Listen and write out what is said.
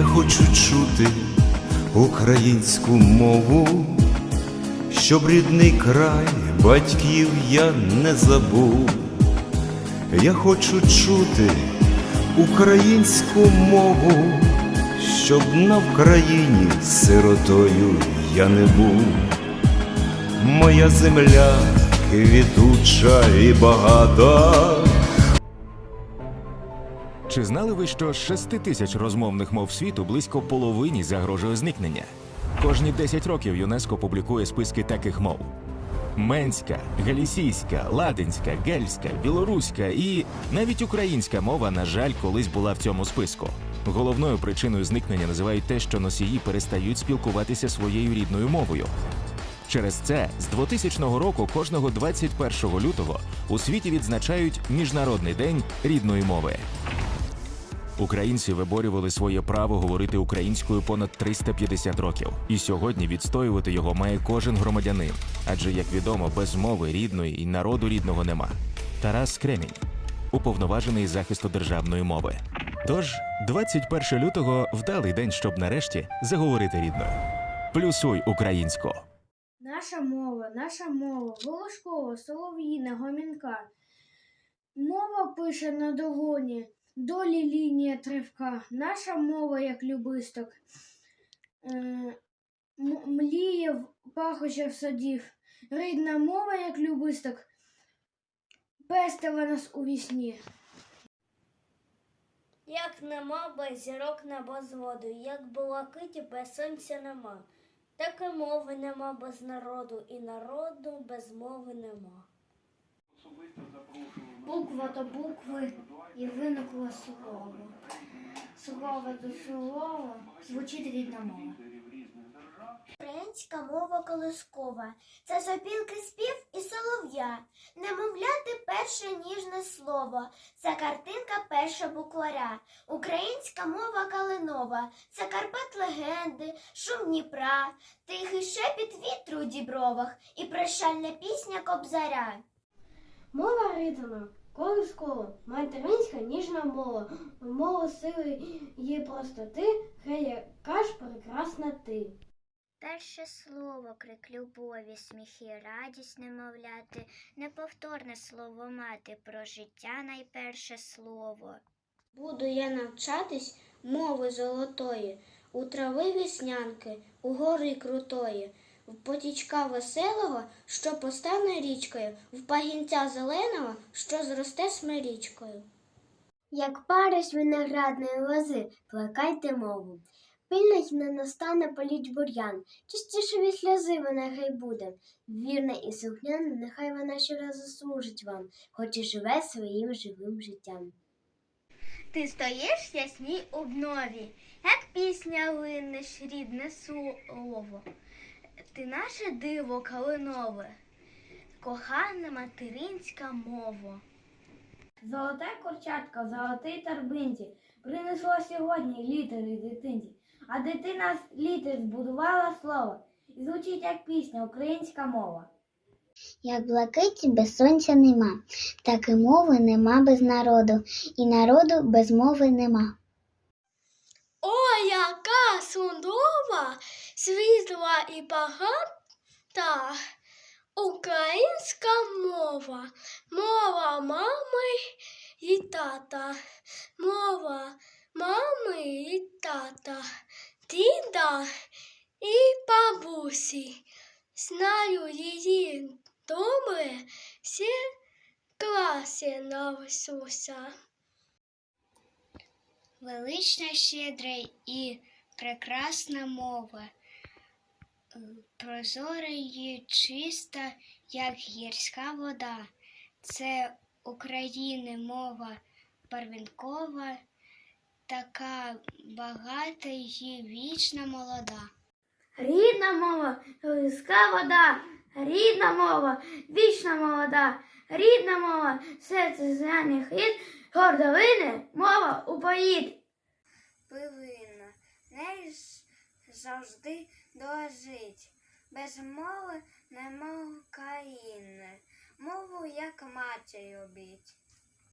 Я хочу чути українську мову, щоб рідний край батьків я не забув. Я хочу чути українську мову, щоб на Вкраїні сиротою я не був. Моя земля квітуча і багата. Чи знали ви, що з 6 тисяч розмовних мов світу близько половині загрожує зникнення? Кожні 10 років ЮНЕСКО публікує списки таких мов: менська, галісійська, ладинська, гельська, білоруська і навіть українська мова, на жаль, колись була в цьому списку. Головною причиною зникнення називають те, що носії перестають спілкуватися своєю рідною мовою. Через це з 2000 року кожного 21 лютого у світі відзначають Міжнародний день рідної мови. Українці виборювали своє право говорити українською понад 350 років, і сьогодні відстоювати його має кожен громадянин. Адже, як відомо, без мови рідної і народу рідного нема. Тарас Кремінь, уповноважений захисту державної мови. Тож, 21 лютого вдалий день, щоб нарешті заговорити рідною. Плюсуй українську. Наша мова, наша мова, волошкова, солов'їна, гомінка. Мова пише на долоні, долі лінія тривка. Наша мова, як любисток, е, мліє в пахощах садів. Рідна мова, як любисток, пестила нас у вісні. Як нема без зірок небо зводу, як блакиті без сонця нема, так і мови нема без народу, і народу без мови нема. Буква до букви і виникло слово. Слово до слова звучить рідна мова. Українська мова колискова це сопілки спів і солов'я, немовляти перше ніжне слово, це картинка перша букваря. Українська мова калинова, це Карпат легенди, шум Дніпра, тихий шепіт вітру у дібровах і прощальна пісня кобзаря. Мова ритму, колискова, материнська ніжна мова, мова сили її простоти, хай яка ж прекрасна ти. Перше слово, крик любові, сміхи, радість немовляти, неповторне слово мати, про життя найперше слово. Буду я навчатись мови золотої, у трави віснянки, у гори крутої, в потічка веселого, що постане річкою, в пагінця зеленого, що зросте смирічкою. Як париш виноградної лози, плакайте мову. Пильно й не настане поліч бур'ян, частішові сльози вона хай буде. Вірна і сухняна, нехай вона щоразу служить вам, хоч і живе своїм живим життям. Ти стоїш в ясній обнові, як пісня линеш рідне слово. Ти наше диво калинове, кохана материнська мова. Золоте курчатка в золотій торбинці принесло сьогодні літери дитинці, а дитина з літер збудувала слово, і звучить як пісня українська мова. Як блакиті без сонця нема, так і мови нема без народу, і народу без мови нема. О, яка сундова, світла і багата українська мова, мова мами і тата, мова мами і тата, діда і бабусі. Знаю її добре, всі класи навсуся. Велична, щедра і прекрасна мова, прозора і чиста, як гірська вода. Це України мова первинкова, така багата і вічна молода. Рідна мова, лиска вода, рідна мова, вічна молода, рідна мова, серце зелений хід, гордовини, мова упоїть. Пивина, неї завжди дожить. Без мови нема країни, мову як матір любіть.